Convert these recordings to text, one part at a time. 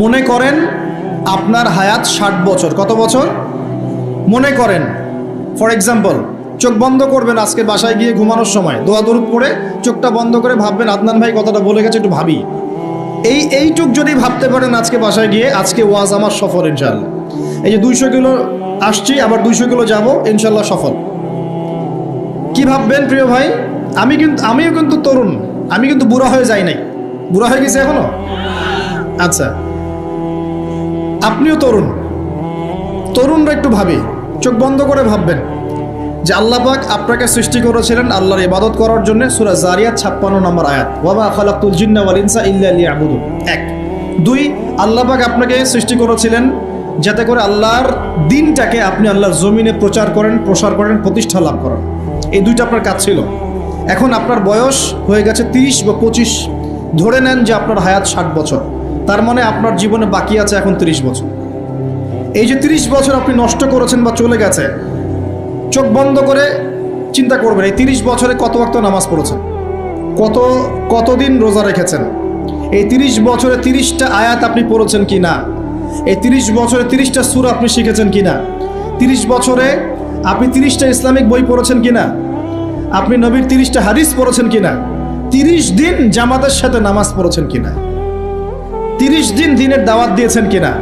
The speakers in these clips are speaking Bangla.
মনে করেন আপনার হায়াত ষাট বছর। কত বছর? মনে করেন। ফর এক্সাম্পল চোখ বন্ধ করবেন আজকে বাসায় গিয়ে ঘুমানোর সময়। দোয়া দরুদ পড়ে চোখটা বন্ধ করে ভাববেন, আদনান ভাই কথাটা বলে গেছে, একটু ভাবি। এই এইটুক যদি ভাবতে পারেন আজকে বাসায় গিয়ে, আজকে ওয়াজ আমার সফল ইনশাল্লাহ এই যে দুইশো কিলো আসছি, আবার দুইশো কিলো যাব ইনশাল্লাহ সফল। কি ভাববেন প্রিয় ভাই? আমি কিন্তু, আমিও কিন্তু তরুণ। আমি কিন্তু বুড়া হয়ে যাই নাই। বুড়া হয়ে গেছে এখনও? আচ্ছা। আপনিও তরুণ। তরুণরা একটু ভাবি, চোখ বন্ধ করে ভাববেন যে আল্লাহ পাক আপনাকে সৃষ্টি করেছিলেন আল্লাহর ইবাদত করার জন্য সুরা জারিয়াত ছাপ্পান্ন নম্বর আয়াত। বাবা খালাকুল জিন্না ওয়াল ইনসা ইল্লা এক। দুই, আল্লাহ পাক আপনাকে সৃষ্টি করেছিলেন যাতে করে আল্লাহর দিনটাকে আপনি আল্লাহর জমিনে প্রচার করেন, প্রসার করেন, প্রতিষ্ঠা লাভ করেন। এই দুইটা আপনার কাজ ছিল। এখন আপনার বয়স হয়ে গেছে তিরিশ বা পঁচিশ। ধরে নেন যে আপনার হায়াত ষাট বছর। তার মানে আপনার জীবনে বাকি আছে এখন তিরিশ বছর। এই যে তিরিশ বছর আপনি নষ্ট করেছেন বা চলে গেছে, চোখ বন্ধ করে চিন্তা করবেন, এই তিরিশ বছরে কত ওয়াক্ত নামাজ পড়েছেন? কত, কতদিন রোজা রেখেছেন? এই তিরিশ বছরে তিরিশটা আয়াত আপনি পড়েছেন কি না? এই তিরিশ বছরে তিরিশটা সুর আপনি শিখেছেন কি না? তিরিশ বছরে আপনি তিরিশটা ইসলামিক বই পড়েছেন কি না? আপনি নবীর তিরিশটা হাদিস পড়েছেন কি না? তিরিশ দিন জামাতের সাথে নামাজ পড়েছেন কি না? তিরিশ দিন দিনের দাওয়াত দিয়েছেন কিনা?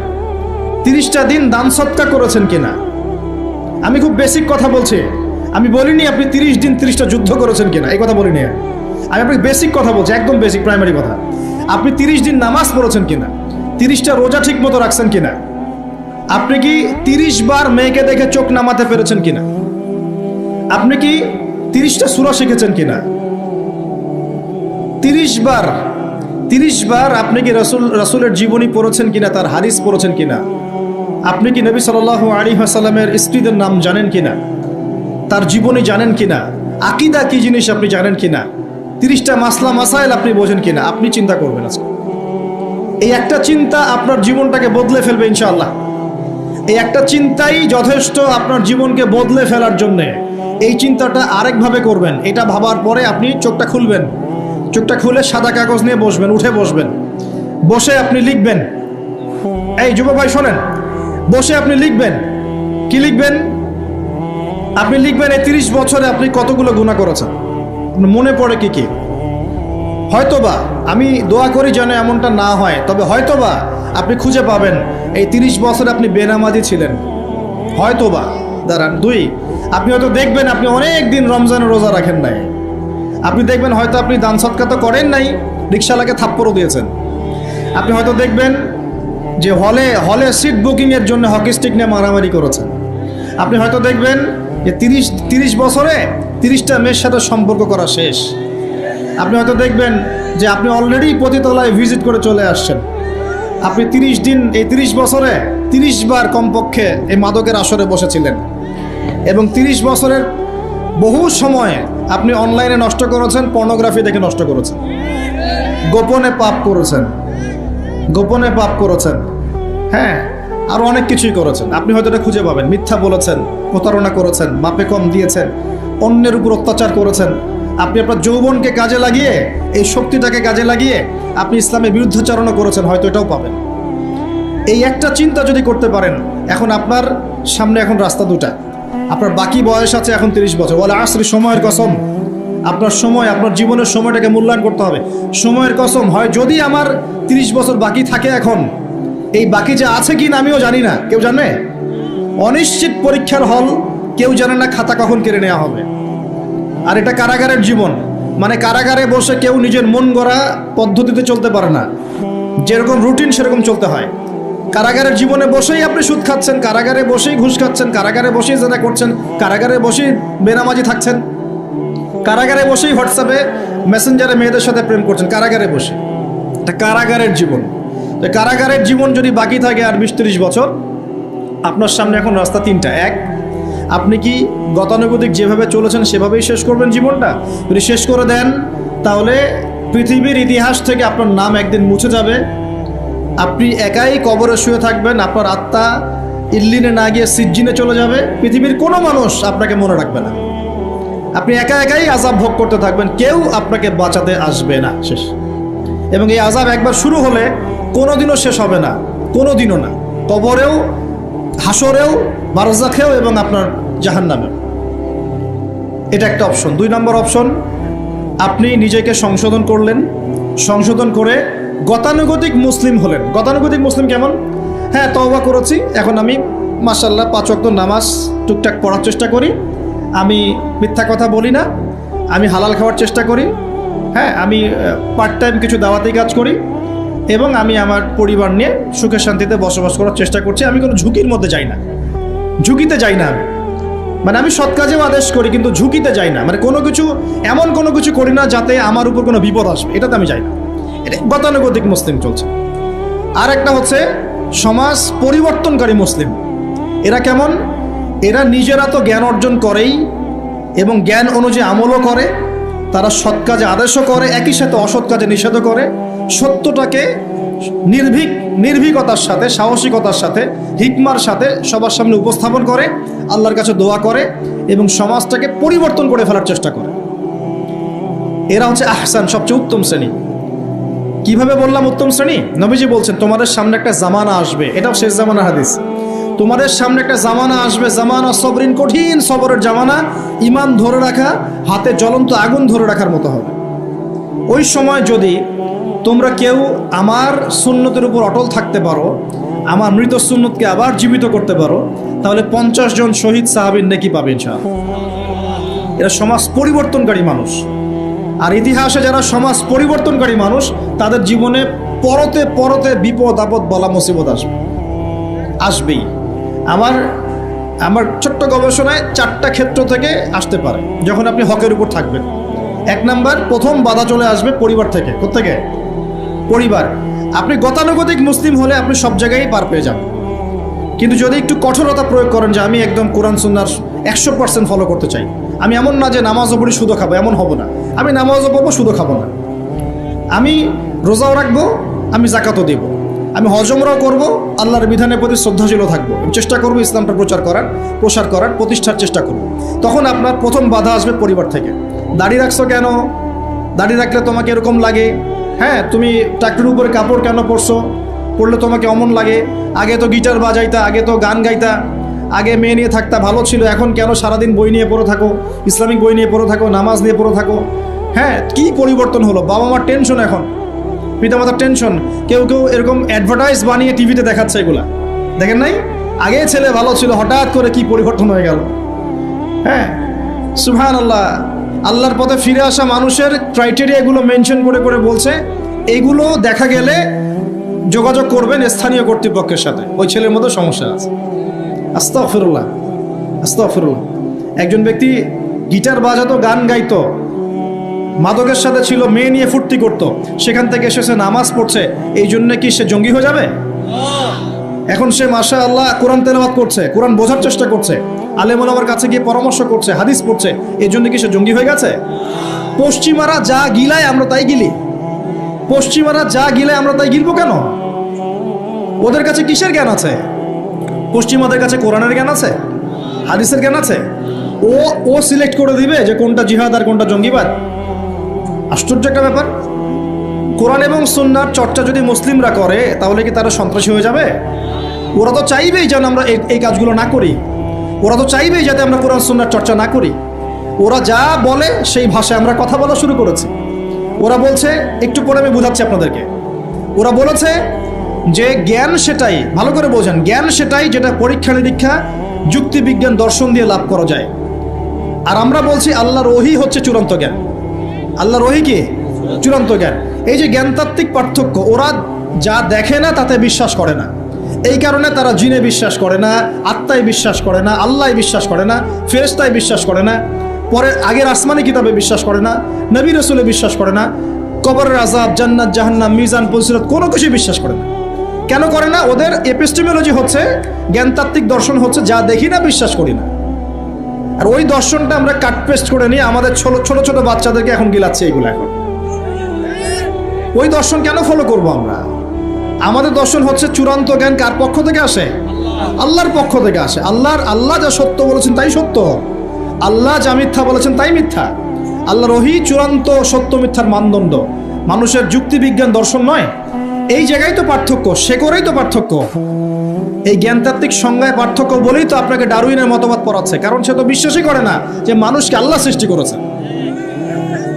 তিরিশটা দিন দান সৎকা করেছেন কিনা? আমি খুব বেসিক কথা বলছি। আমি বলিনি আপনি তিরিশ দিন তিরিশটা যুদ্ধ করেছেন কিনা। এই কথা বলিনি। আমি আপনাকে বেসিক কথা বলছি, একদম বেসিক প্রাইমারি কথা। আপনি তিরিশ দিন নামাজ পড়েছেন কিনা? তিরিশটা রোজা ঠিক মতো রাখছেন কিনা? আপনি কি তিরিশ বার মেয়েকে দেখে চোখ নামাতে পেরেছেন কিনা? আপনি কি তিরিশটা সুরা শিখেছেন কিনা? তিরিশ বার তিরিশ বার আপনি কি রসুল, রসুলের জীবনী পড়েছেন কিনা, তার হাদিস পড়েছেন কিনা? আপনি কি নবী সাল আলী হাসালামের স্ত্রীদের নাম জানেন কিনা? তার জীবনী জানেন কিনা? আকিদা কি জিনিস আপনি জানেন কিনা? তিরিশটা মাসলা, মাসাইল আপনি বোঝেন কিনা? আপনি চিন্তা করবেন আজকে। এই একটা চিন্তা আপনার জীবনটাকে বদলে ফেলবে ইনশাআল্লাহ। এই একটা চিন্তাই যথেষ্ট আপনার জীবনকে বদলে ফেলার জন্যে। এই চিন্তাটা আরেকভাবে করবেন। এটা ভাবার পরে আপনি চোখটা খুলবেন। চোখটা খুলে সাদা কাগজ নিয়ে বসবেন, উঠে বসবেন। বসে আপনি লিখবেন। এই যুব ভাই, শোনেন। বসে আপনি লিখবেন। কি লিখবেন? আপনি লিখবেন এই তিরিশ বছরে আপনি কতগুলো গুণা করেছেন? মনে পড়ে কি কি? হয়তোবা আমি দোয়া করি যেন এমনটা না হয়, তবে হয়তোবা আপনি খুঁজে পাবেন এই তিরিশ বছরে আপনি বেনামাজি ছিলেন। হয়তোবা। দাঁড়ান, দুই। আপনি হয়তো দেখবেন আপনি অনেক দিন রমজানের রোজা রাখেন নাই। আপনি দেখবেন হয়তো আপনি দান সৎকা তো করেন নাই, রিক্সাওয়ালাকে থাপ্পড়ও দিয়েছেন। আপনি হয়তো দেখবেন যে হলে হলে সিট বুকিংয়ের জন্য হকি স্টিক নিয়ে মারামারি করেছেন। আপনি হয়তো দেখবেন যে তিরিশ তিরিশ বছরে তিরিশটা মেয়ের সাথে সম্পর্ক করা শেষ। আপনি হয়তো দেখবেন যে আপনি অলরেডি পতিতলায় ভিজিট করে চলে আসছেন। আপনি তিরিশ দিন, এই তিরিশ বছরে তিরিশ বার কমপক্ষে এই মাদকের আসরে বসেছিলেন। এবং তিরিশ বছরের বহু সময় আপনি অনলাইনে নষ্ট করেছেন পর্নোগ্রাফি দেখে নষ্ট করেছেন। গোপনে পাপ করেছেন। গোপনে পাপ করেছেন। হ্যাঁ আরও অনেক কিছুই করেছেন। আপনি হয়তো এটা খুঁজে পাবেন। মিথ্যা বলেছেন, প্রতারণা করেছেন, মাপে কম দিয়েছেন, অন্যের উপর অত্যাচার করেছেন। আপনি আপনার যৌবনকে কাজে লাগিয়ে, এই শক্তিটাকে কাজে লাগিয়ে আপনি ইসলামের বিরুদ্ধাচারণও করেছেন, হয়তো এটাও পাবেন। এই একটা চিন্তা যদি করতে পারেন, এখন আপনার সামনে এখন রাস্তা দুটা। আপনার বাকি বয়স আছে এখন তিরিশ বছর। বলে আসরি, সময়ের কসম। আপনার সময়, আপনার জীবনের সময়টাকে মূল্যায়ন করতে হবে। সময়ের কসম হয়, যদি আমার তিরিশ বছর বাকি থাকে এখন, এই বাকি যে আছে কি না আমিও জানি না। কেউ জানে? অনিশ্চিত পরীক্ষার হল, কেউ জানে না খাতা কখন কেড়ে নেওয়া হবে। আর এটা কারাগারের জীবন। মানে কারাগারে বসে কেউ নিজের মন গড়া পদ্ধতিতে চলতে পারে না। যেরকম রুটিন সেরকম চলতে হয়। কারাগারের জীবনে বসেই আপনি সুদ খাচ্ছেন, কারাগারে বসেই ঘুষ খাচ্ছেন, কারাগারে বসেই জেনা করছেন, কারাগারে বসেই বেনামাজি থাকছেন। কারাগারে বসেই হোয়াটসঅ্যাপে মেসেঞ্জারে মেয়েদের সাথে প্রেম করছেন, কারাগারে বসে। এটা কারাগারের জীবন। তো কারাগারের জীবন যদি বাকি থাকে আর বিশ তিরিশ বছর, আপনার সামনে এখন রাস্তা তিনটা। এক, আপনি কি গতানুগতিক যেভাবে চলেছেন সেভাবেই শেষ করবেন জীবনটা? যদি শেষ করে দেন, তাহলে পৃথিবীর ইতিহাস থেকে আপনার নাম একদিন মুছে যাবে। আপনি একাই কবরে শুয়ে থাকবেন, আপনার আত্মা ইল্লিনে না গিয়ে সিজ্জিনে চলে যাবে, পৃথিবীর কোনো মানুষ আপনাকে মনে রাখবে না। আপনি একা একাই আজাব ভোগ করতে থাকবেন, কেউ আপনাকে বাঁচাতে আসবে না। শেষ। এবং এই আজাব একবার শুরু হলে কোনোদিনও শেষ হবে না কোনো দিনও না। কবরেও হাসরেও বারজাখেও এবং আপনার জাহান্নামেও। এটা একটা অপশন। দুই নম্বর অপশন, আপনি নিজেকে সংশোধন করলেন। সংশোধন করে গতানুগতিক মুসলিম হলেন। গতানুগতিক মুসলিম কেমন? হ্যাঁ তওবা করেছি। এখন আমি মাসাল্লাহ পাঁচ ওয়াক্ত নামাজ টুকটাক পড়ার চেষ্টা করি। আমি মিথ্যা কথা বলি না। আমি হালাল খাওয়ার চেষ্টা করি। হ্যাঁ আমি পার্ট টাইম কিছু দাওয়াতি কাজ করি। এবং আমি আমার পরিবার নিয়ে সুখে শান্তিতে বসবাস করার চেষ্টা করছি। আমি কোনো ঝুঁকির মধ্যে যাই না। ঝুঁকিতে যাই না আমি। মানে আমি সৎ কাজেও আদেশ করি, কিন্তু ঝুঁকিতে যাই না। মানে কোনো কিছু, এমন কোনো কিছু করি না যাতে আমার উপর কোনো বিপদ আসবে। এটাতে আমি যাই না। গতানুগতিক মুসলিম চলছে। আর একটা হচ্ছে, সমাজ পরিবর্তনকারী মুসলিম। এরা কেমন? এরা নিজেরা তো জ্ঞান অর্জন করেই এবং জ্ঞান অনুযায়ী আমলও করে, তারা সৎ কাজে আদেশও করে, একই সাথে অসৎ কাজে নিষেধও করে। সত্যটাকে নির্ভীক, নির্ভীকতার সাথে, সাহসিকতার সাথে, হিকমার সাথে সবার সামনে উপস্থাপন করে, আল্লাহর কাছে দোয়া করে এবং সমাজটাকে পরিবর্তন করে ফেলার চেষ্টা করে। এরা হচ্ছে আহসান, সবচেয়ে উত্তম শ্রেণি। কীভাবে বললাম উত্তম শ্রেণি? নবীজি বলছেন, তোমাদের সামনে একটা জামানা আসবে। এটাও শেষ জামানা হাদিস। তোমাদের সামনে একটা জামানা আসবে। জামানা সবরিন কঠিন সবরের জামানা। ইমান ধরে রাখা, হাতে জ্বলন্ত আগুন ধরে রাখার মতো হবে। ওই সময় যদি তোমরা কেউ আমার সুন্নতের উপর অটল থাকতে পারো, আমার মৃত সুন্নতকে আবার জীবিত করতে পারো, তাহলে পঞ্চাশ জন শহীদ সাহাবিন নাকি পাবে ইনশাআল্লাহ। এরা সমাজ পরিবর্তনকারী মানুষ। আর ইতিহাসে যারা সমাজ পরিবর্তনকারী মানুষ, তাদের জীবনে পরতে পরতে বিপদ, আপদ, বলা, মুসিবত আসবে। আসবেই। আমার আমার ছোট্ট গবেষণায় চারটা ক্ষেত্র থেকে আসতে পারে, যখন আপনি হকের উপর থাকবেন। এক নাম্বার, প্রথম বাধা চলে আসবে পরিবার থেকে। কোথেকে পরিবার। আপনি গতানুগতিক মুসলিম হলে আপনি সব জায়গায় পার পেয়ে যাবেন। কিন্তু যদি একটু কঠোরতা প্রয়োগ করেন যে আমি একদম কোরআন, সুন্নার একশো পার্সেন্ট ফলো করতে চাই, আমি এমন না যে নামাজও পড়ি সুদও খাব, এমন হব না। আমি নামাজও পড়ব শুধু খাব না। আমি রোজাও রাখব, আমি জাকাতও দেব। আমি হজমরাও করব, আল্লাহর বিধানের প্রতি শ্রদ্ধাশীলও থাকব। আমি চেষ্টা করব ইসলামটা প্রচার করার, প্রসার করার, প্রতিষ্ঠার চেষ্টা করব। তখন আপনার প্রথম বাধা আসবে পরিবার থেকে। দাড়ি রাখছো কেন? দাড়ি রাখলে তোমাকে এরকম লাগে? হ্যাঁ তুমি টাকরির উপরে কাপড় কেন পরছো? পড়লে তোমাকে অমন লাগে? আগে তো গিটার বাজাইতা, আগে তো গান গাইতা। আগে মেয়ে নিয়ে থাকতা ভালো ছিল, এখন কেন সারাদিন বই নিয়ে পড়ে থাকো? ইসলামিক বই নিয়ে পড়ে থাকো, নামাজ নিয়ে পড়ে থাকো? হ্যাঁ কি পরিবর্তন হলো? বাবা মার টেনশন এখন। পিতামাতার টেনশন। কেউ কেউ এরকম অ্যাডভার্টাইজ বানিয়ে টিভিতে দেখাচ্ছে এগুলা। দেখেন নাই? আগে ছেলে ভালো ছিল, হঠাৎ করে কি পরিবর্তন হয়ে গেল? হ্যাঁ সুহান আল্লাহ আল্লাহর পথে ফিরে আসা মানুষের ক্রাইটেরিয়াগুলো মেনশন করে করে বলছে, এগুলো দেখা গেলে যোগাযোগ করবেন স্থানীয় কর্তৃপক্ষের সাথে। ওই ছেলের মধ্যে সমস্যা আছে। আস্তাফিরুল্লাহ আস্তাফিরুল্লাহ একজন ব্যক্তি গিটার বাজাতো, গান গাইতো, মাদকের সাথে ছিল, মেয়ে নিয়ে ফুর্তি করত, সেখান থেকে এসেছে নামাজ পড়ছে এই জন্য কি সে জঙ্গি হয়ে যাবে? এখন সে মাসা আল্লাহ কোরআন তেলাওয়াত করছে, কোরআন বোঝার চেষ্টা করছে আলেমুল আমার কাছে গিয়ে পরামর্শ করছে, হাদিস পড়ছে এই জন্য কি সে জঙ্গি হয়ে গেছে? পশ্চিমারা যা গিলায় আমরা তাই গিলি। পশ্চিমারা যা গিলায় আমরা তাই গিলবো কেন? ওদের কাছে কিসের জ্ঞান আছে? পশ্চিমাদের কাছে কোরআনের জ্ঞান আছে? হাদিসের জ্ঞান আছে? ও ও সিলেক্ট করে দিবে যে কোনটা জিহাদ আর কোনটা জঙ্গিবাদ। আশ্চর্য একটা ব্যাপার। কোরআন এবং সুন্নার চর্চা যদি মুসলিমরা করে, তাহলে কি তারা সন্ত্রাসী হয়ে যাবে? ওরা তো চাইবেই যেন আমরা এই কাজগুলো না করি। ওরা তো চাইবেই যাতে আমরা কোরআন সুন্নার চর্চা না করি। ওরা যা বলে, সেই ভাষায় আমরা কথা বলা শুরু করেছি। ওরা বলছে, একটু পরে আমি বোঝাচ্ছি আপনাদেরকে। ওরা বলেছে যে জ্ঞান সেটাই, ভালো করে বোঝেন, জ্ঞান সেটাই যেটা পরীক্ষা নিরীক্ষা, যুক্তি বিজ্ঞান দর্শন দিয়ে লাভ করা যায়। আর আমরা বলছি আল্লাহর ওহি হচ্ছে চূড়ান্ত জ্ঞান। আল্লাহ রহি কি? চূড়ান্ত জ্ঞান। এই যে জ্ঞানতাত্ত্বিক পার্থক্য, ওরা যা দেখে না তাতে বিশ্বাস করে না। এই কারণে তারা জিনে বিশ্বাস করে না, আত্মায় বিশ্বাস করে না আল্লাহ বিশ্বাস করে না ফেরেস্তায় বিশ্বাস করে না, পরে আগের আসমানি কিতাবে বিশ্বাস করে না, নবী রসুলে বিশ্বাস করে না, কবরের আজাব জান্নাত, জাহান্নাম, মিজান পলসিরত কোনো কিছুই বিশ্বাস করে না। কেন করে না? ওদের এপিস্টেমোলজি হচ্ছে জ্ঞানতাত্ত্বিক দর্শন হচ্ছে যা দেখি না, বিশ্বাস করি না। আর ওই দর্শনটা আমরা কাট পেস্ট করে নিয়ে আমাদের ছোট ছোট ছোট বাচ্চাদেরকে এখন গিলাচ্ছে এগুলো এখন। ওই দর্শন কেন ফলো করব আমরা? আমাদের দর্শন হচ্ছে চূড়ান্ত জ্ঞান কার পক্ষ থেকে আসে? আল্লাহর পক্ষ থেকে আসে। আল্লাহর, আল্লাহ যা সত্য বলেছেন তাই সত্য। আল্লাহ যা মিথ্যা বলেছেন তাই মিথ্যা। আল্লাহর ওহি চূড়ান্ত সত্য মিথ্যার মানদণ্ড। মানুষের যুক্তি বিজ্ঞান দর্শন নয়। এই জায়গায় তো পার্থক্য, সে করেই তো পার্থক্য। এই জ্ঞানতাত্ত্বিক সংজ্ঞায় পার্থক্য বলেই তো আপনাকে ডারুইনের মতবাদ পড়াচ্ছে, কারণ সে তো বিশ্বাসই করে না যে মানুষকে আল্লাহ সৃষ্টি করেছে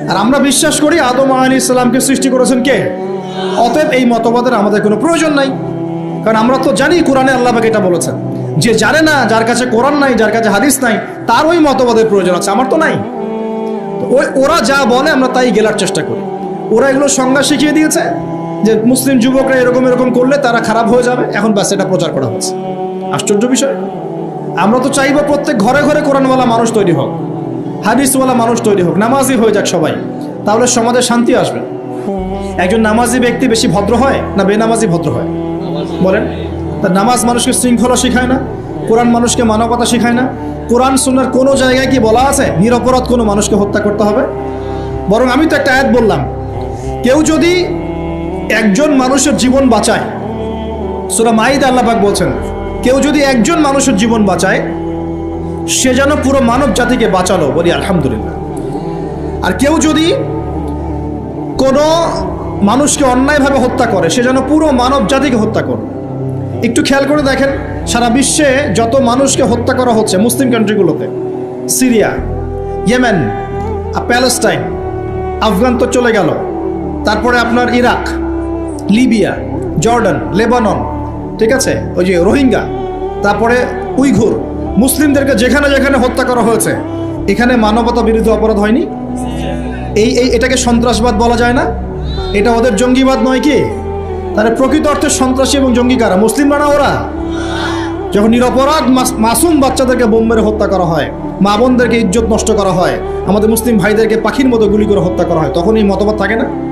আর আমরা বিশ্বাস করি আদম আলী ইসলামকে সৃষ্টি করেছেন কে? অতএব এই মতবাদের আমাদের কোনো প্রয়োজন নাই। কারণ আমরা তো জানি কোরআনে আল্লাহ পাক এটা বলেছেন। যে জানে না, যার কাছে কোরআন নাই, যার কাছে হাদিস নাই, তার ওই মতবাদের প্রয়োজন আছে, আমার তো নাই। ওই ওরা যা বলে আমরা তাই গেলার চেষ্টা করি। ওরা এগুলো সংজ্ঞা শিখিয়ে দিয়েছে। যে মুসলিম যুবকরা এরকম এরকম করলে তারা খারাপ হয়ে যাবে, এখন ব্যাস এটা প্রচার করা হচ্ছে। আশ্চর্য বিষয়। আমরা তো চাইব প্রত্যেক ঘরে ঘরে কোরআনওয়ালা মানুষ তৈরি হোক, হাদিসওয়ালা মানুষ তৈরি হোক, নামাজি হয়ে যাক সবাই, তাহলে সমাজে শান্তি আসবে। একজন নামাজি ব্যক্তি বেশি ভদ্র হয় না বেনামাজি ভদ্র হয়? বলেন, তা নামাজ মানুষকে শৃঙ্খলা শেখায় না, কোরআন মানুষকে মানবতা শেখায় না, কোরআন সুন্নার কোনো জায়গায় কি বলা আছে? নিরপরাধ কোনো মানুষকে হত্যা করতে হবে? বরং আমি তো একটা আয়াত বললাম, কেউ যদি একজন মানুষের জীবন বাঁচায়। সুরা মাইদ আল্লাপাক বলছেন, কেউ যদি একজন মানুষের জীবন বাঁচায়, সে যেন পুরো মানব জাতিকে বাঁচালো বলি আলহামদুলিল্লাহ। আর কেউ যদি কোনো মানুষকে অন্যায়ভাবে হত্যা করে, সে যেন পুরো মানব জাতিকে হত্যা করে একটু খেয়াল করে দেখেন, সারা বিশ্বে যত মানুষকে হত্যা করা হচ্ছে মুসলিম কান্ট্রিগুলোতে, সিরিয়া, ইয়েমেন প্যালেস্টাইন, আফগান তো চলে গেল। তারপরে আপনার ইরাক লিবিয়া, জর্ডান, লেবানন, ঠিক আছে? ওই যে রোহিঙ্গা, তারপরে উইঘুর, মুসলিমদেরকে যেখানে যেখানে হত্যা করা হয়েছে, এখানে মানবতা বিরুদ্ধে অপরাধ হয়নি? এই এই, এটাকে সন্ত্রাসবাদ বলা যায় না? এটা ওদের জঙ্গিবাদ নয় কি? তাহলে প্রকৃত অর্থে সন্ত্রাসী এবং জঙ্গি কারা? মুসলিমরা না ওরা? যখন নিরপরাধ মাস- মাসুম বাচ্চাদেরকে বোম মেরে হত্যা করা হয়, মা বোনদেরকে ইজ্জত নষ্ট করা হয়, আমাদের মুসলিম ভাইদেরকে পাখির মতো গুলি করে হত্যা করা হয়, তখন এই মতবাদ থাকে না?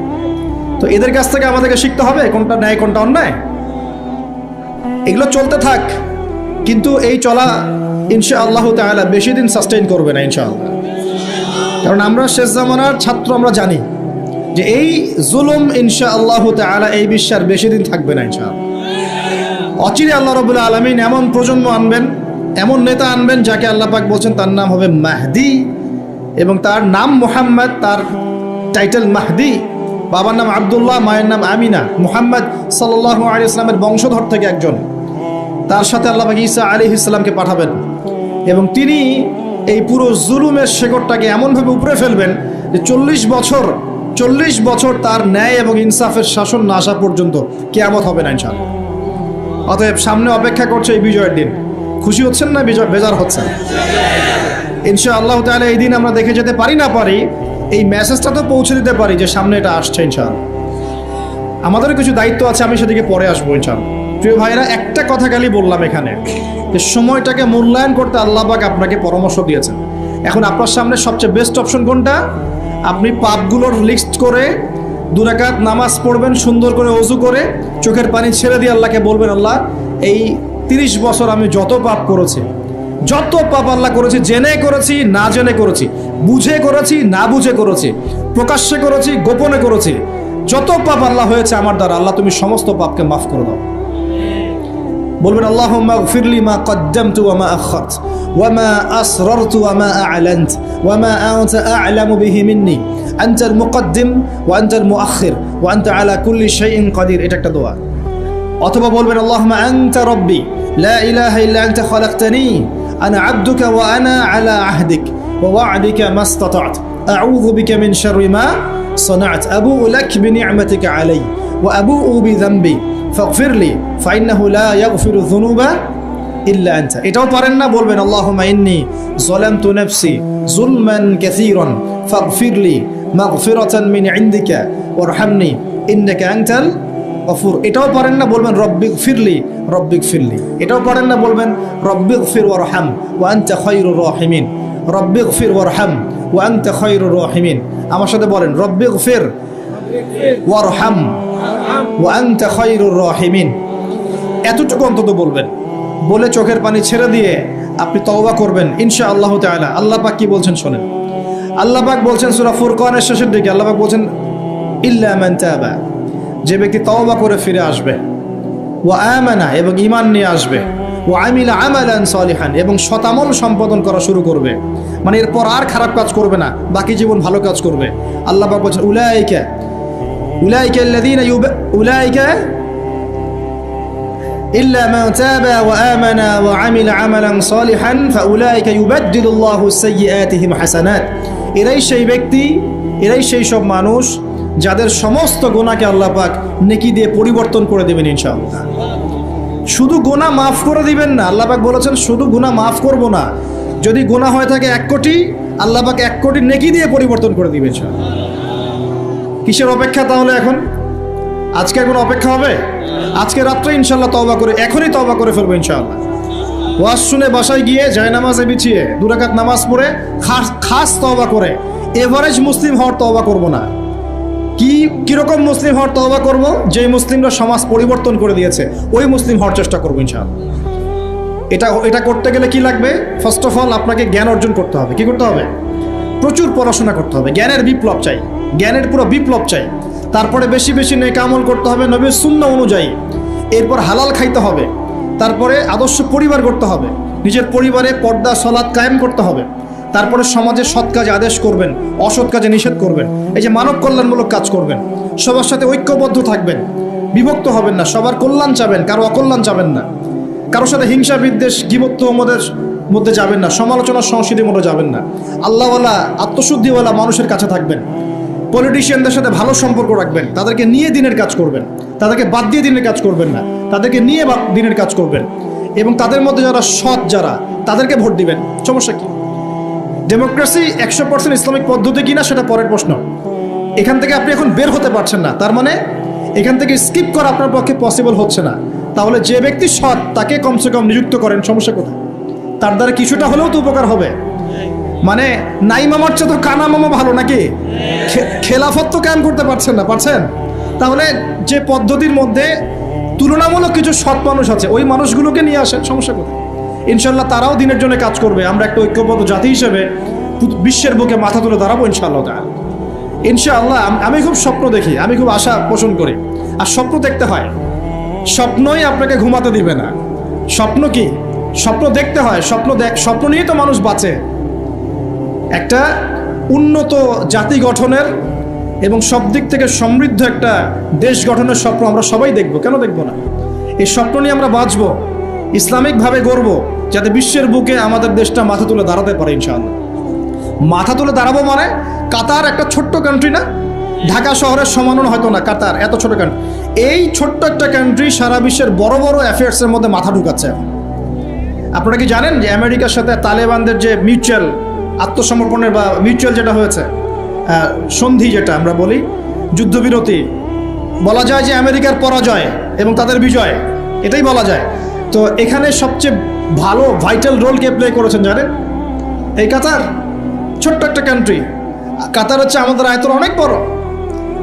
তো এদের কাছ থেকে আমাদেরকে শিখতে হবে কোনটা ন্যায়, কোনটা অন্যায়। এগুলো চলতে থাক, কিন্তু এই চলা ইনশা আল্লাহ তাআলা বেশি দিন সাস্টেইন করবে না ইনশাআল্লাহ। কারণ আমরা শেষ জামানার ছাত্র, আমরা জানি যে এই জুলুম ইনশা আল্লাহ তাআলা এই বিশ্বের বেশি দিন থাকবে না ইনশাআল্লাহ। অচিরে আল্লাহ রবুল্লা আলমিন এমন প্রজন্ম আনবেন, এমন নেতা আনবেন যাকে আল্লাহ পাক বলছেন তার নাম হবে মাহদি এবং তার নাম মোহাম্মদ, তার টাইটেল মাহদি। বাবার নাম আবদুল্লাহ, মায়ের নাম আমিনা। মুহাম্মদ সাল্লাহ আলী ইসলামের বংশধর থেকে একজন। তার সাথে আল্লাহ ঈসা আলী ইসলামকে পাঠাবেন। এবং তিনি এই পুরো জুলুমের শেকড়টাকে এমনভাবে উপরে ফেলবেন যে চল্লিশ বছর চল্লিশ বছর তার ন্যায় এবং ইনসাফের শাসন না আসা পর্যন্ত কেয়ামত হবে না ইনশাআল্লাহ। অতএব সামনে অপেক্ষা করছে এই বিজয়ের দিন। খুশি হচ্ছেন না বিজয় বেজার হচ্ছেন? ইনশা আল্লাহ তাহলে এই দিন আমরা দেখে যেতে পারি না পারি এই মেসেজটা তো পৌঁছে দিতে পারি যে সামনে এটা আসছে, ইনশাআল্লাহ। আমাদেরও কিছু দায়িত্ব আছে, আমি সেদিকে পরে আসব, ইনশাআল্লাহ। প্রিয় ভাইরা একটা কথা খালি বললাম এখানে, যে সময়টাকে মূল্যায়ন করতে আল্লাহবাক আপনাকে পরামর্শ দিয়েছেন। এখন আপনার সামনে সবচেয়ে বেস্ট অপশন কোনটা? আপনি পাপগুলোর লিস্ট করে দুরাকাত নামাজ পড়বেন, সুন্দর করে অজু করে, চোখের পানি ছেড়ে দিয়ে আল্লাহকে বলবেন, আল্লাহ, এই তিরিশ বছর আমি যত পাপ করেছি যত পাপ আল্লাহ করেছি, জেনে করেছি, না জেনে করেছি, বুঝে করেছি, না বুঝে করেছি, প্রকাশ্যে করেছি, গোপনে করেছি, যত পাপ আল্লাহ হয়েছে আমার দ্বারা, আল্লাহ তুমি সমস্ত পাপকে মাফ করে দাও। বলবেন আল্লাহ ফিরলি মা কদ্দামত ওয়ামা আখাত ওয়ামা আসরারতু ওয়ামা আ'লানত ওয়ামা আনতা আ'লামু বিহি মিন্নি, আনতাল মুকদ্দিম ওয়া আনতাল মুআখির ওয়া আনতা আলা কুল্লি শাইইন কাদির। এটা একটা দোয়া। অথবা বলবেন, আল্লাহুম্মা আনতা রাব্বি, লা ইলাহা ইল্লা আনতা খালাকতানি। আনা আবদুকা ওয়া আনা আলা আহদিক ওয়া ওয়া'দিকা মাস্তাতা'ত আউযু বিকা মিন শাররি মা صنعت أبوء لك بنعمتك علي وأبوء بذنبي فاغفر لي فإنه لا يغفر الذنوب إلا أنت এটাও পারেন না বলবেন اللهم إني ظلمت نفسي ظلما كثيرا فاغفر لي مغفرة من عندك وارحمني إنك أنت গফুর। এটাও পারেন না বলবেন রব্বিক ফিরলি রব্বিক ফিরলি। এটাও পারেন না বলবেন রব্বিক ফির ওয়ারহাম, ওয়া আনতা খায়রুর রাহিমিন। রব্বিক ফির ওয়ারহাম, ওয়া আনতা খায়রুর রাহিমিন। আমার সাথে বলেন, রব্বিক ফির ওয়ারহাম, ওয়া আনতা খায়রুর রাহিমিন। এতটুকু অন্তত বলবেন। বলে চোখের পানি ছেড়ে দিয়ে আপনি তওবা করবেন ইনশা আল্লাহ তাআলা। আল্লাহ পাক কি বলছেন শোনেন। আল্লাহ পাক বলছেন সূরা ফুরকানের শেষের দিকে, আল্লাহ পাক বলছেন, ইল্লা মান তাবা। যে ব্যক্তি তওবা করে ফিরে আসবে ও আমানা এবং ঈমান নিয়ে আসবে ও আমিলা আমালান সলিহান এবং শতামল সম্পাদন করা শুরু করবে মানে এরপর আর খারাপ কাজ করবে না বাকি জীবন ভালো কাজ করবে আল্লাহ পাক বলছেন উলাইকা উলাইকা আল্লাযীনা ইউব- উলাইকা إلا من تاب وآمن وعمل عملا صالحا فأولئك يبدل الله سيئاتهم حسنات এরাই সেই ব্যক্তি এরাই সেই সব মানুষ যাদের সমস্ত গোনাকে আল্লাহ পাক নেকি দিয়ে পরিবর্তন করে দেবেন ইনশাআল্লাহ। শুধু গোনা মাফ করে দিবেন না, আল্লাহ পাক বলেছেন, শুধু গোনা মাফ করব না। যদি গোনা হয়ে থাকে এক কোটি, আল্লাহ পাক এক কোটি নেকি দিয়ে পরিবর্তন করে দিবেন কিসের অপেক্ষা তাহলে এখন? আজকে এখন অপেক্ষা হবে? আজকে রাত্রে ইনশাল্লাহ তওবা করে, এখনই তওবা করে ফেলব ইনশাআল্লাহ। ওয়াজ শুনে বাসায় গিয়ে যায় নামাজে বিছিয়ে, দুরাকাত নামাজ পড়ে, খাস খাস তওবা করে। এভারেজ মুসলিম হওয়ার তওবা করব না। কি, কীরকম মুসলিম হওয়ার তওবা করব? যে মুসলিমরা সমাজ পরিবর্তন করে দিয়েছে, ওই মুসলিম হওয়ার চেষ্টা করব ইনশাআল্লাহ। এটা এটা করতে গেলে কি লাগবে? ফার্স্ট অফ অল আপনাকে জ্ঞান অর্জন করতে হবে। কি করতে হবে? প্রচুর পড়াশোনা করতে হবে। জ্ঞানের বিপ্লব চাই। জ্ঞানের পুরো বিপ্লব চাই। তারপরে বেশি বেশি নেক আমল করতে হবে, নবীর শূন্য অনুযায়ী। এরপর হালাল খাইতে হবে। তারপরে আদর্শ পরিবার করতে হবে। নিজের পরিবারে পর্দা সলাদ কায়েম করতে হবে। তারপরে সমাজে সৎ কাজে আদেশ করবেন, অসৎ কাজে নিষেধ করবেন। এই যে মানব কল্যাণমূলক কাজ করবেন, সবার সাথে ঐক্যবদ্ধ থাকবেন, বিভক্ত হবেন না, সবার কল্যাণ চাবেন, কারও অকল্যাণ চাবেন না। কারোর সাথে হিংসা, বিদ্বেষ গিবত্ব আমাদের মধ্যে যাবেন না, সমালোচনা, সংস্কৃতির মধ্যে যাবেন না। আল্লাহওয়ালা, আত্মশুদ্ধিওয়ালা মানুষের কাছে থাকবেন। পলিটিশিয়ানদের সাথে ভালো সম্পর্ক রাখবেন, তাদেরকে নিয়ে দিনের কাজ করবেন, তাদেরকে বাদ দিয়ে দিনের কাজ করবেন না, তাদেরকে নিয়ে দিনের কাজ করবেন। এবং তাদের মধ্যে যারা সৎ যারা, তাদেরকে ভোট দিবেন, সমস্যা কি? ডেমোক্রেসি একশো পার্সেন্ট ইসলামিক পদ্ধতি কিনা সেটা পরের প্রশ্ন। এখান থেকে আপনি এখন বের হতে পারছেন না। তার মানে এখান থেকে স্কিপ করা আপনার পক্ষে পসিবল হচ্ছে না। তাহলে যে ব্যক্তি সৎ, তাকে কমসে কম নিযুক্ত করেন, সমস্যা কোথায়? তার দ্বারা কিছুটা হলেও তো উপকার হবে। মানে নাই মামার চেয়ে তো কানা মামা ভালো নাকি? খেলাফত তো কায়েম করতে পারছেন না, পারছেন? তাহলে যে পদ্ধতির মধ্যে তুলনামূলক কিছু সৎ মানুষ আছে, ওই মানুষগুলোকে নিয়ে আসেন, সমস্যা কোথায়? ইনশাল্লাহ তারাও দিনের জন্য কাজ করবে। আমরা একটা ঐক্যবদ্ধ জাতি হিসেবে বিশ্বের বুকে মাথা তুলে দাঁড়াবো ইনশাআল্লাহ তাআলা। ইনশাআল্লাহ আমি খুব স্বপ্ন দেখি, আমি খুব আশা পোষণ করি। আর স্বপ্ন দেখতে হয়। স্বপ্নই আপনাকে ঘুমাতে দিবে না। স্বপ্ন কি? স্বপ্ন দেখতে হয়, স্বপ্ন দেখ স্বপ্ন নিয়েই তো মানুষ বাঁচে। একটা উন্নত জাতি গঠনের এবং সব দিক থেকে সমৃদ্ধ একটা দেশ গঠনের স্বপ্ন আমরা সবাই দেখব। কেন দেখব না? এই স্বপ্ন নিয়ে আমরা বাঁচবো, ইসলামিকভাবে গড়ব যাতে বিশ্বের বুকে আমাদের দেশটা মাথা তুলে দাঁড়াতে পারে ইনশাআল্লাহ। মাথা তুলে দাঁড়াবো মানে কাতার একটা ছোট্ট কান্ট্রি না, ঢাকা শহরের সমানও হয়তো না, কাতার, এত ছোট কান্ট্রি এই ছোট্ট একটা কান্ট্রি সারা বিশ্বের বড় বড় অ্যাফেয়ার্সের মধ্যে মাথা ঢুকাচ্ছে আপনারা কি জানেন যে আমেরিকার সাথে তালেবানদের যে মিউচুয়াল আত্মসমর্পণের বা মিউচুয়াল যেটা হয়েছে সন্ধি যেটা আমরা বলি, যুদ্ধবিরতি, বলা যায় যে আমেরিকার পরাজয় এবং তাদের বিজয়, এটাই বলা যায়। তো এখানে সবচেয়ে ভালো ভাইটাল রোল কে প্লে করেছেন জানেন? এই কাতার, ছোট্ট একটা কান্ট্রি কাতার হচ্ছে আমাদের আয়তন অনেক বড়।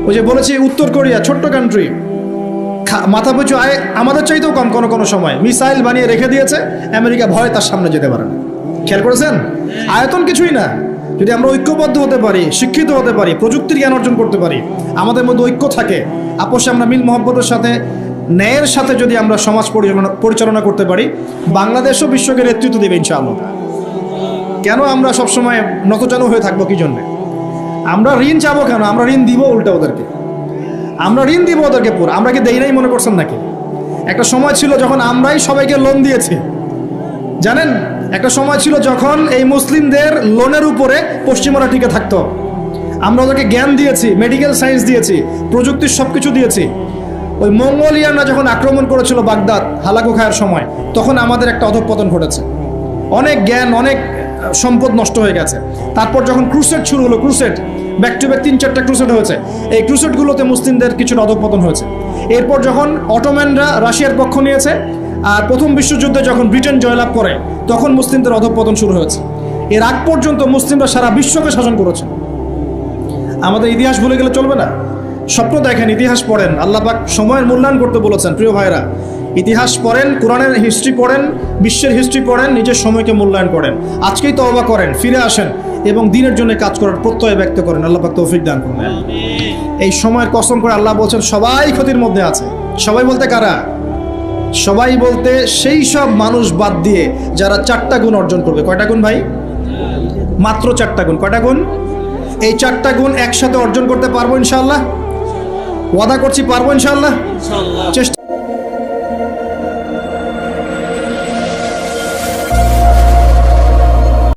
ওই যে বলেছি, উত্তর কোরিয়া, ছোট্ট কান্ট্রি মাথা পিছু আয়, আমাদের চাইতেও কম কোনো কোনো সময়। মিসাইল বানিয়ে রেখে দিয়েছে, আমেরিকা ভয়ে তার সামনে যেতে পারে না। খেয়াল করেছেন? আয়তন কিছুই না। যদি আমরা ঐক্যবদ্ধ হতে পারি, শিক্ষিত হতে পারি, প্রযুক্তির জ্ঞান অর্জন করতে পারি, আমাদের মধ্যে ঐক্য থাকে। আপোষে আমরা মিল মহব্বতের সাথে ন্যায়ের সাথে যদি আমরা সমাজ পরিচালনা পরিচালনা করতে পারি, বাংলাদেশও বিশ্বকে নেতৃত্ব দেবে ইনশাআল্লাহ। কেন আমরা সবসময় নতজানু হয়ে থাকব কি জন্যে? আমরা ঋণ চাবো কেন? আমরা ঋণ দিব উল্টা ওদেরকে। আমরা ঋণ দিব ওদেরকে পুরো। আমরা কি দেই নাই মনে করছেন নাকি? একটা সময় ছিল যখন আমরাই সবাইকে লোন দিয়েছি। জানেন, একটা সময় ছিল যখন এই মুসলিমদের লোনের উপরে পশ্চিমরা টিকে থাকতো। আমরা ওদেরকে জ্ঞান দিয়েছি মেডিকেল সায়েন্স দিয়েছি, প্রযুক্তির সব কিছু দিয়েছি। ওই মঙ্গোলিয়ানরা যখন আক্রমণ করেছিল বাগদাদ হালাকু খায়ের সময়, তখন আমাদের একটা অধঃপতন ঘটেছে। অনেক জ্ঞান, অনেক সম্পদ নষ্ট হয়ে গেছে। তারপর যখন ক্রুসেট শুরু হলো ক্রুসেট ব্যাক টু ব্যাক তিন চারটা ক্রুসেট হয়েছে। এই ক্রুসেটগুলোতে মুসলিমদের কিছুটা অধঃপতন হয়েছে। এরপর যখন অটোম্যানরা রাশিয়ার পক্ষ নিয়েছে, আর প্রথম বিশ্বযুদ্ধে যখন ব্রিটেন জয়লাভ করে, তখন মুসলিমদের অধঃপতন শুরু হয়েছে। এর আগ পর্যন্ত মুসলিমরা সারা বিশ্বকে শাসন করেছে। আমাদের ইতিহাস ভুলে গেলে চলবে না। স্বপ্ন দেখেন ইতিহাস পড়েন। আল্লাহ পাক সময়ের মূল্যায়ন করতে বলেছেন প্রিয় ভাইরা ইতিহাস পড়েন কোরআনের হিস্ট্রি পড়েন বিশ্বের হিস্ট্রি পড়েন নিজের সময়কে মূল্যায়ন করেন। আজকেই তওবা করেন ফিরে আসেন এবং দিনের জন্য কাজ করার প্রত্যয় ব্যক্ত করেন। আল্লাহ পাক তৌফিক দান করুন। এই সময়ের কসম করে আল্লাহ বলছেন সবাই ক্ষতির মধ্যে আছে। সবাই বলতে কারা? সবাই বলতে সেই সব মানুষ বাদ দিয়ে যারা চারটা গুণ অর্জন করবে। কয়টা গুণ ভাই? মাত্র চারটা গুণ। কয়টা গুণ? এই চারটা গুণ একসাথে অর্জন করতে পারব ইনশাআল্লাহ? ওয়াদা করছি পারব ইনশাল্লাহ চেষ্টা